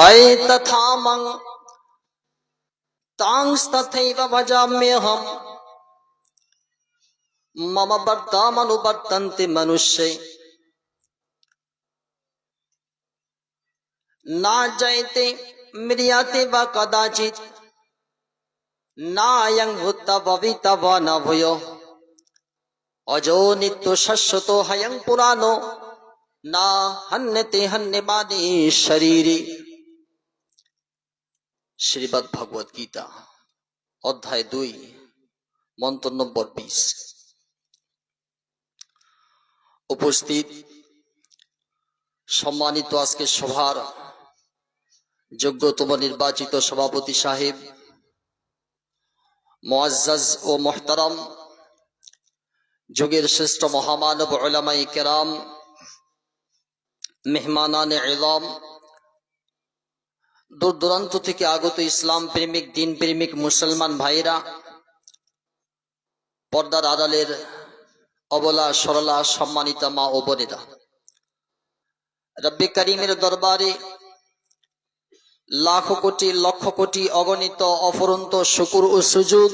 अय तथा मंग तांस तथैव भजाम्यहम् मम वर्तामनुवर्तन्ति मनुष्य। ना जयते मियाते व कदाचित्। नायं भूत भवित व न भूय। अजो नित्य शश्वतो हयं पुरानो। ना हन्यते हन्यवादी शरीरी। শ্রীবাদ ভগবত গীতা অধ্যায় দুই মন্ত্র নম্বর বিশ উপস্থিত সম্মানিত আজকে সভার যোগ্যতম নির্বাচিত সভাপতি সাহেব মোয়াজ্জাজ ও মোহতারাম যুগের শ্রেষ্ঠ মহামানব ওলামাই কেরাম মেহমানান এলাম দূর দূরান্ত থেকে আগত ইসলাম প্রেমিক, দিন প্রেমিক মুসলমান ভাইরা পর্দার আড়ালের অবলা, সরলা, সম্মানিতা মা ও বোনেরা। রব্বি করিমের দরবারে লাখ কোটি, লক্ষ কোটি অগণিত অফরন্ত শুকুর ও সুযোগ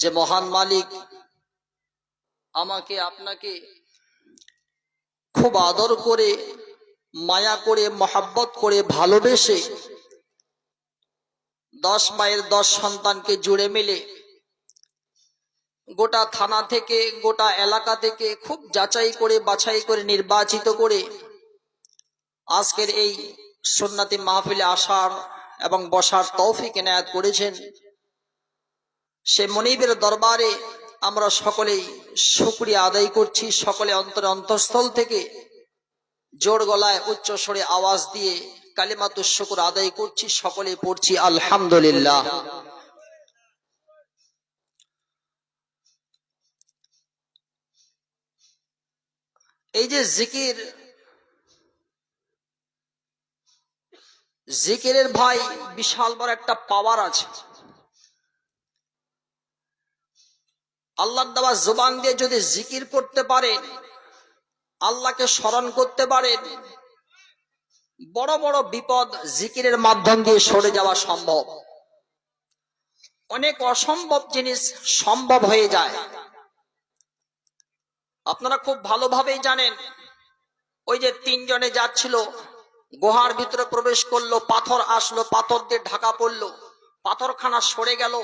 যে মহান মালিক আমাকে আপনাকে খুব আদর করে মায়া করে, মহাব্বত করে, ভালোবেসে দশ মায়ের দশ সন্তানকে জুড়ে মিলে। গোটা থানা থেকে, গোটা এলাকা থেকে খুব যাচাই করে, বাছাই করে, নির্বাচিত করে আজকের এই সন্ন্যাতি মাহফিলে আসার এবং বসার তৌফিক এনায়াত করেছেন। সে মনিবের দরবারে আমরা সকলেই শুক্রিয়া আদায় করছি, সকলে অন্তরে অন্তঃস্থল থেকে জোর গলায় উচ্চ স্বরে আওয়াজ দিয়ে কালিমাতু শুকুর আদায় করছি, সকলে পড়ছি আলহামদুলিল্লাহ। এই যে জিকির, জিকিরের ভাই বিশাল বড় একটা পাওয়ার আছে। আল্লাহ দেওয়া জোবান দিয়ে যদি জিকির করতে পারেন আল্লাহকে স্মরণ করতে পারেন বড় বড় বিপদ জিকিরের মাধ্যম দিয়ে সরে যাওয়া সম্ভব। অনেক অসম্ভব জিনিস সম্ভব হয়ে যায়। আপনারা খুব ভালোভাবেই জানেন, ওই যে তিনজনে যাচ্ছিল, গুহার ভিতরে প্রবেশ করল, পাথর আসলো, পাথর দিয়ে ঢাকা পড়ল, পাথরখানা সরে গেল।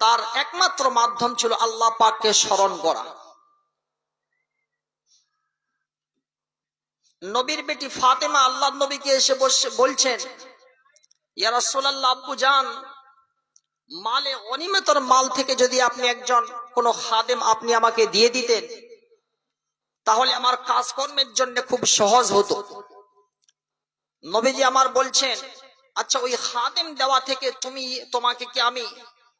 তার একমাত্র মাধ্যম ছিল আল্লাহ পাককে স্মরণ করা। নবীর বেটি ফাতেমা আল্লাহ নবীকে এসে বসে বলছেন ইয়ারাসোল্লাহ আব্বু যান মালে অনিমেতর মাল থেকে যদি আপনি একজন, কোন খাদেম আপনি আমাকে দিয়ে দিতেন, তাহলে আমার কাজকর্মের জন্য খুব সহজ হতো। নবীজি আমার বলছেন আচ্ছা ওই খাদেম দেওয়া থেকে তুমি, তোমাকে কি আমি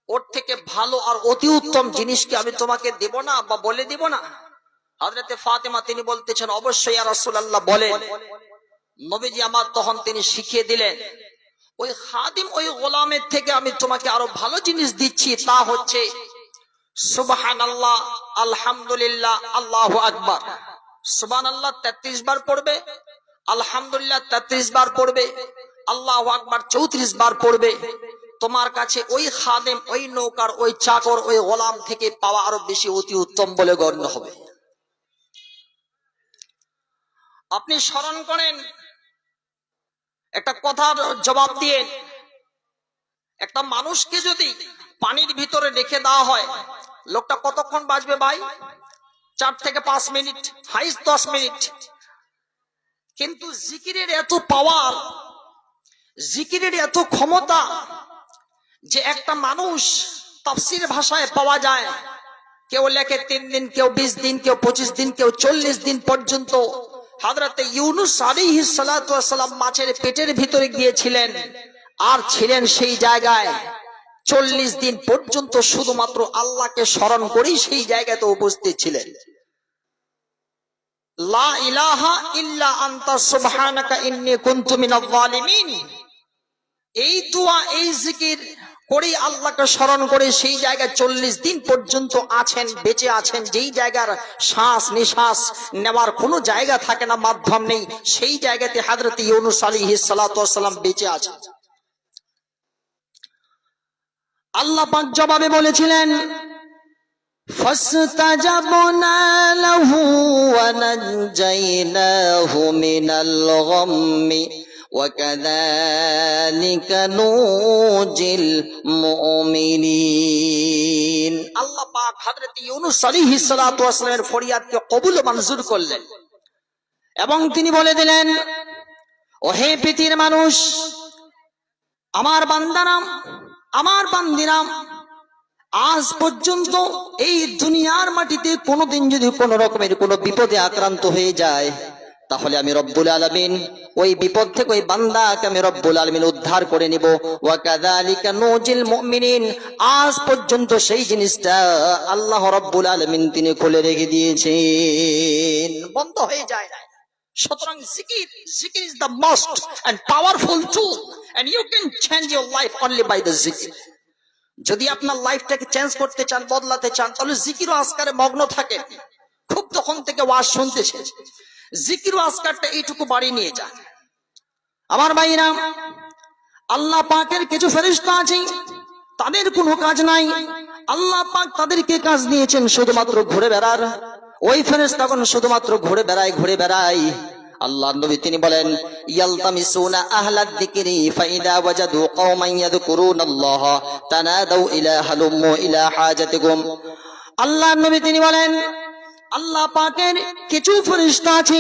ওর থেকে ভালো আর অতি উত্তম জিনিসকে আমি তোমাকে দেব না বা বলে দিব না? হাজরতে ফাতেমা তিনি বলতেছেন, অবশ্যই আর রাসূলুল্লাহ, বলেন। নবীজি আমার তখন তিনি শিখিয়ে দিলেন, ওই খাদিম ওই গোলামের থেকে আমি তোমাকে আরও ভালো জিনিস দিচ্ছি, তা হচ্ছে আল্লাহ আলহামদুলিল্লাহ, আল্লাহ আল্লাহ তেত্রিশ বার পড়বে, আলহামদুলিল্লাহ তেত্রিশ বার পড়বে, আল্লাহ আকবার চৌত্রিশ বার পড়বে। তোমার কাছে ওই খাদেম, ওই নৌকার, ওই চাকর, ওই গোলাম থেকে পাওয়া আরও বেশি অতি উত্তম বলে গণ্য হবে। আপনি স্মরণ করেন। একটা কথার জবাব দিয়ে, একটা মানুষকে যদি পানির ভিতরে রেখে দেওয়া হয়, লোকটা কতক্ষণ বাঁচবে ভাই? চার থেকে পাঁচ মিনিট হাইস দশ মিনিট। কিন্তু জিকিরের এত পাওয়ার জিকিরের এত ক্ষমতা যে একটা মানুষ তাফসির ভাষায় পাওয়া যায়, কেউ লেখে তিন দিন, কেউ বিশ দিন, কেউ পঁচিশ দিন, কেউ চল্লিশ দিন পর্যন্ত। হাজরাতে ইউনুস আলিহি সালাম মাছের পেটের ভিতরে গিয়েছিলেন আর ছিলেন সেই জায়গায়। চল্লিশ দিন পর্যন্ত শুধুমাত্র আল্লাহকে স্মরণ করেই সেই জায়গাতে উপস্থিত ছিলেন। লা ইলাহা ইল্লা আনতা এই দোয়া, এই জিকির করে আল্লাহকে স্মরণ করে সেই জায়গায় চল্লিশ দিন পর্যন্ত আছেন বেঁচে আছেন যেই জায়গার শ্বাস নিঃশ্বাস নেওয়ার কোনো জায়গা থাকে না মাধ্যম নেই সেই জায়গাতে হাজরত ইউনুস আলী সালাম বেঁচে আছেন আল্লাহ পাক জবাবে বলেছিলেন فاستجبنا له ونجيناه من الغم وكذلك نوجي المؤمنين আল্লাহ পাক হযরত ইউনূস আলাইহিস সালাতু ওয়াসালামের ফরিয়াদকে কবুল ও মঞ্জুর করলেন এবং তিনি বলে দিলেন ও হে পৃথিবীর মানুষ আমার বান্দারাম আমার বান্দিরাম আজ পর্যন্ত এই দুনিয়ার মাটিতে কোনোদিন যদি কোন রকমের কোনো বিপদে আক্রান্ত হয়ে যায় তাহলে আমি রব্বুল আলমিন ওই বিপদ থেকে ওই বান্দাকে আমি রব্বুল আলমিন উদ্ধার করে নিব। ওয়াকাদালিকা নজিল মুমিনিন। আজ পর্যন্ত সেই জিনিসটা আল্লাহ রব্বুল আলমিন তিনি খুলে রেখে দিয়েছেন। বন্ধ হয়ে যায় না। সুতরাং জিকির জিকির is the most and powerful tool and you can change your life only by the জিকির যদি আপনার লাইফটাকে চেঞ্জ করতে চান, বদলাতে চান, তাহলে জিকির ও আসকারে মগ্ন থাকে খুব তখন থেকে ওয়াজ শুনতেছে জিকির আসকারটা এইটুকু বাড়ি নিয়ে যান আমার ভাইরা আল্লাহ পাকের কিছু ফেরিস্তা আছে তাদের কোনো কাজ নাই। আল্লাহ পাক তাদেরকে কাজ দিয়েছেন? শুধুমাত্র ঘুরে বেড়ার। ওই ফেরেশতা কোন শুধুমাত্র ঘুরে বেড়ায় ঘুরে বেড়ায়। আল্লাহ নবী তিনি বলেন, ইয়ালতামিসুনা আহলাদ যিকরি ফাইদা ওয়াজাদু কওমান ইয়াযকুরুনাল্লাহ তানাদাউ ইলা ইলা হাজাতিকুম। আল্লাহ নবী তিনি বলেন আল্লাহ পাকের কিছু ফেরিস্তা আছে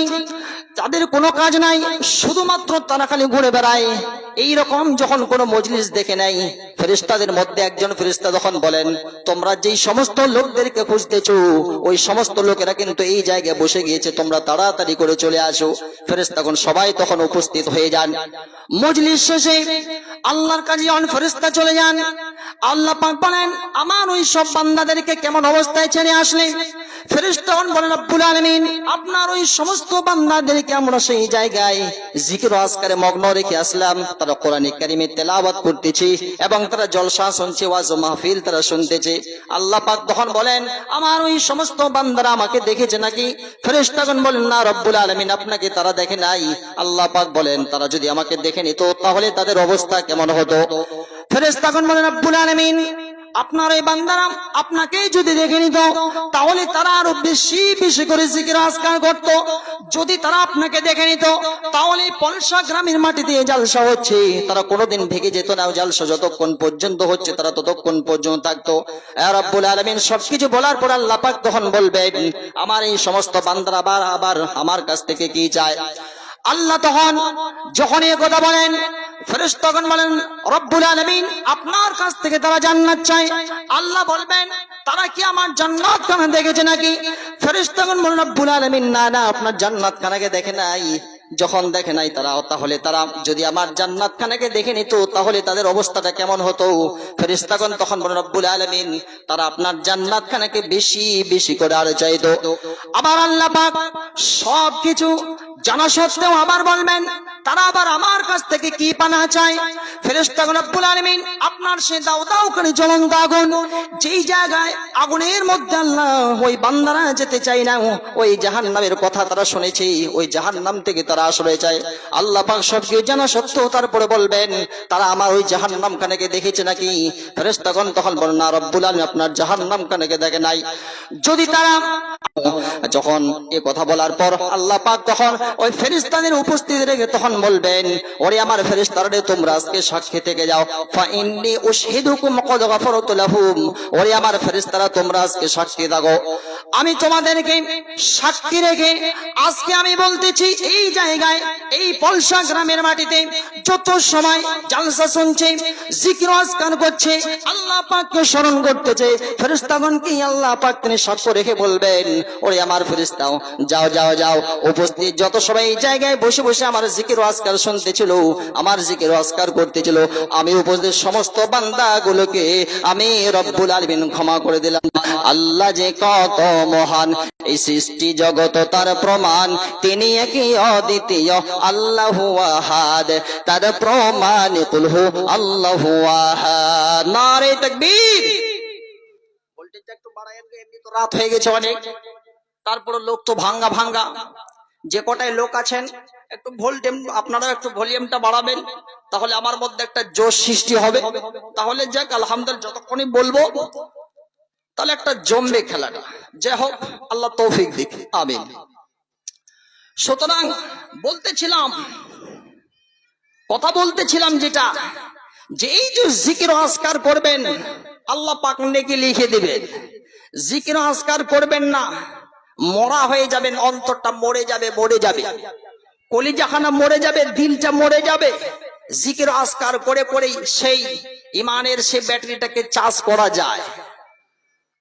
তাদের কোনো কাজ নাই শুধুমাত্র তারা খালি ঘুরে বেড়ায়। এই রকম যখন কোনো মজলিস দেখে নেয় ফেরিস্তাদের মধ্যে একজন ফেরিস্তা যখন বলেন, তোমরা যেই সমস্ত লোকদেরকে খুঁজতেছো, ওই সমস্ত লোকেরা কিন্তু এই জায়গায় বসে গিয়েছে, তোমরা তাড়াতাড়ি করে চলে আসো। ফেরিস্তাগণ সবাই তখন উপস্থিত হয়ে যান। মজলিস শেষে আল্লাহর কাজে অন ফেরিস্তা চলে যান, আল্লাহ বলেন, আমার ওই সব বান্দাদেরকে কেমন অবস্থায় ছেড়ে আসলে? ফেরেশতাগণ বলেন, রব্বুল আলামিন, আপনার ওই সমস্ত বান্দাদেরকে আমরা সেই জায়গায় জিকির আজকারে মগ্ন রেখে আসলাম। তারা কোরআন কারিমে তেলাওয়াত করতেছে এবং তারা জলসা শুনছে, ওয়াজ মাহফিল তারা শুনতেছে। আল্লাহ পাক তখন বলেন, আমার ওই সমস্ত বান্দারা আমাকে দেখেছে নাকি? ফেরেশতাগণ বলেন, না, রব্বুল আলমিন, আপনাকে তারা দেখে নাই। আল্লাহ পাক বলেন, তারা যদি আমাকে দেখে নিত, তাহলে তাদের অবস্থা কেমন হতো? ফেরেশতাগণ বলেন, রব্বুল আলামিন আপনার এই বান্দারাম আপনাকেই যদি দেখে নিত, তাহলে তারা আরও বেশি বেশি করে জিকির আজকার করত। যদি তারা আপনাকে দেখে নিত, তাহলে পলসা গ্রামের মাটিতে জালসা হচ্ছে। তারা কোনোদিন ভেঙে যেত না জালসা যতক্ষণ পর্যন্ত হচ্ছে, তারা ততক্ষণ পর্যন্ত থাকতো। এ রব্বুল আলামিন সবকিছু বলার পর আল্লাহ পাক তখন বলবেন, আমার এই সমস্ত বান্দারা আবার আবার আমার কাছ থেকে কি চায়? আল্লাহ তখন যখন এ কথা বলেন, ফেরেশতাগণ বলেন, রব্বুল আলমিন, আপনার কাছ থেকে তারা জান্নাত চায়। আল্লাহ বলবেন, তারা কি আমার জান্নাত খানা দেখেছে নাকি? ফেরেশতাগণ বলেন, রব্বুল আলমিন, না না, আপনার জান্নাত খানাকে দেখে নাই। যখন দেখে নাই তারা, তাহলে তারা যদি আমার জান্নাত খানাকে দেখে নিত, তাহলে তাদের অবস্থাটা কেমন হতো? ফেরেশতাগণ তখন বলেন, রব্বুল আলমিন, তারা আপনার জান্নাত খানাকে বেশি বেশি করে আরও চাইতো। আবার আল্লাহ পাক সবকিছু জানা সত্ত্বেও আবার বলবেন, তারা আবার আমার কাছ থেকে কি পানা চায়? ফেরেশতাগণ রব্বুল আলামিন আপনার সে দাও দাও করে জ্বলন্ত আগুন। যেই জায়গায় আগুনের মধ্যে আল্লাহ ওই বান্দারা যেতে চাই না, ওই জাহান্নামের কথা তারা শুনেছে, ওই জাহান্নাম থেকে তারা আসলে চায়। আল্লাহ পাক সবকে জানা সত্ত্বেও তারপরে বলবেন, তারা আমার ওই জাহান্নাম খানেকে দেখেছে নাকি? ফেরেশতাগণ তখন বলেন, না রব্বুল আলামিন, আপনার জাহান্নাম খানেকে দেখে নাই। যদি তারা, যখন এ কথা বলার পর আল্লাহ পাক তখন ওই ফেরিস্তানের উপস্থিতি রেখে তখন বলবেন, ওরে আমার ফেরিস্তারে তোমরা আজকে সাক্ষী থেকে যাও। ফা ইন্নি উশহিদুকুম কদ গাফারতু লাহুম। ওরে আমার ফেরিস্তারা তোমরা আজকে সাক্ষী থাকো। আমি তোমাদেরকে সাক্ষী রেখে আজকে আমি বলতেছি, এই জায়গায়, এই পলসা গ্রামের মাটিতে যত সময় জালসা শুনছে, জিকির আজকার করছে, আল্লাহ পাককে স্মরণ করতেছে। ফেরেশতাগণকে আল্লাহ পাক তিনি সাক্ষ্য রেখে বলবেন, ওরে আমার ফেরেশতাও, যাও যাও যাও, উপস্থিত যত সবাই এই জায়গায় বসে বসে আমার জিকির আজকার শুনতেছিল, আমার জিকির আজকার করতেছিল, আমি উপস্থিত সমস্ত বান্দাগুলোকে আমি রব্বুল আলমিন ক্ষমা করে দিলাম। আল্লাহ যে কত মহান। এই সৃষ্টি জগত তার প্রমাণ। তিনি একই অদ্বিতীয়, আল্লাহ আহাদ। তার প্রমাণ কুলহু আল্লাহু আহাদ। নারে তাকবীর। রাত হয়ে গেছে অনেক। তারপরে লোক তো ভাঙ্গা ভাঙ্গা। যে কটায় লোক আছেন, একটু ভোল্টেম আপনারা একটু ভলিউমটা বাড়াবেন। তাহলে আমার মধ্যে একটা জোশ সৃষ্টি হবে। তাহলে যাক, আলহামদুলিল্লাহ, যতক্ষণই বলব তাহলে একটা জমবে খেলাটা। যে হোক, আল্লাহ তৌফিক দিক। আমিন। সুতরাং বলতেছিলাম, কথা বলতেছিলাম যেটা, যে এই যে জিকির আসকার করবেন আল্লাহ পাক নেকি লিখে দিবেন। জিকির আসকার করবেন না, মরা হয়ে যাবেন, অন্তরটা মরে যাবে মরে যাবে। কলিজাখানা মরে যাবে, দিলটা মরে যাবে। জিকির আসকার করে করেই সেই ইমানের সেই ব্যাটারিটাকে চার্জ করা যায়।